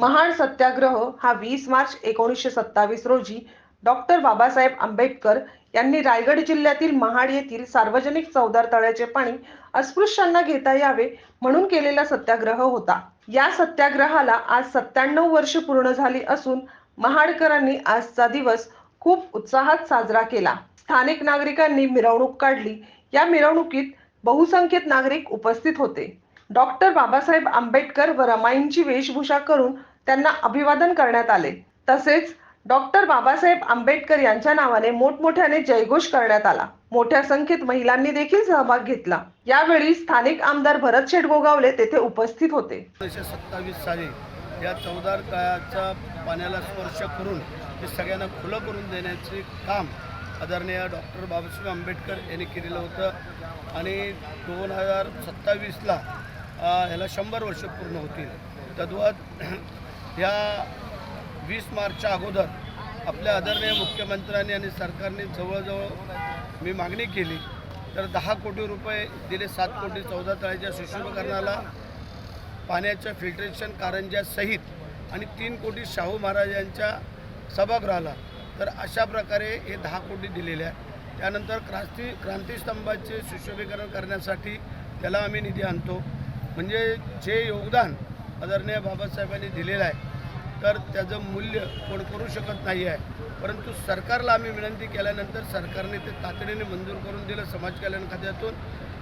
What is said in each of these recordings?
महाड सत्याग्रह हा वीस मार्च एकोणीसशे सत्तावीस रोजी डॉक्टर बाबासाहेब आंबेडकर यांनी रायगड जिल्ह्यातील महाड येथील सार्वजनिक चौदार तळ्याचे पाणी अस्पृश्यांना घेता यावे म्हणून केलेला सत्याग्रह होता. या सत्याग्रहाला आज सत्त्याण्णव वर्ष पूर्ण झाली असून महाडकरांनी आजचा दिवस खूप उत्साहात साजरा केला. स्थानिक नागरिकांनी मिरवणूक काढली. या मिरवणुकीत बहुसंख्येत नागरिक उपस्थित होते. डॉक्टर बाबासाहेब आंबेडकर व रमाईंची वेशभूषा करून त्यांना अभिवादन करण्यात आले. तसेच डॉक्टर बाबासाहेब आंबेडकर यांच्या नावाने मोठमोठ्याने जयघोष करण्यात आला. मोठ्या संख्येत महिलांनी देखील सहभाग घेतला. यावेळी स्थानिक आमदार भरत शेठ गोगावले तेथे उपस्थित होते. सत्तावीस साली या चौदार काळाच्या पाण्याला स्पर्श करून ते सगळ्यांना खुलं करून देण्याचे काम आदरणीय डॉक्टर बाबासाहेब आंबेडकर यांनी केलेलं होतं. आणि दोन हजार सत्तावीसला ह्याला शंभर वर्ष पूर्ण होतील. तद्वत ह्या वीस मार्चच्या अगोदर आपल्या आदरणीय मुख्यमंत्र्यांनी आणि सरकारने जवळजवळ मी मागणी केली तर दहा कोटी रुपये दिले सात कोटी चौदा तळ्याच्या सुशोभीकरणाला पाण्याच्या फिल्ट्रेशन कारंज्यासहित आणि तीन कोटी शाहू महाराजांच्या सभागृहाला. तर अशा प्रकारे हे दहा कोटी दिलेले आहे त्यानंतर क्रांती क्रांतीस्तंभाचे सुशोभीकरण करण्यासाठी त्याला आम्ही निधी आणतो. म्हणजे जे योगदान आदरणीय बाबासाहेबांनी दिलेलं आहे. तर त्याचं मूल्य कोण करू शकत नाही आहे. परंतु सरकारला आम्ही विनंती केल्यानंतर सरकारने ते तातडीने मंजूर करून दिलं समाज कल्याण खात्यातून.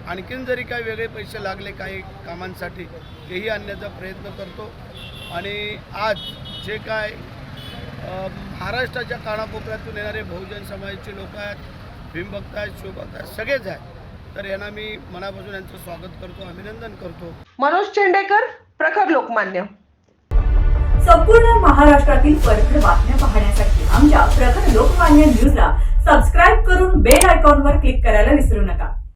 आणखीन जरी काही वेगळे पैसे लागले काही कामांसाठी तेही आणण्याचा प्रयत्न करतो. आणि आज जे काय महाराष्ट्राच्या कानाकोपऱ्यातून येणारे बहुजन समाजाचे लोक आहेत भीमभक्त आहेत शिवभक्त आहेत सगळेच आहेत. तर यांना मी मनापासून यांचं स्वागत करतो अभिनंदन करतो. मनोज चेंडेकर प्रखर लोकमान्य. संपूर्ण महाराष्ट्रातील परखड बातम्या पाहण्यासाठी आमच्या प्रखर लोकमान्य न्यूजला सबस्क्राईब करून बेल आयकॉनवर क्लिक करायला विसरू नका.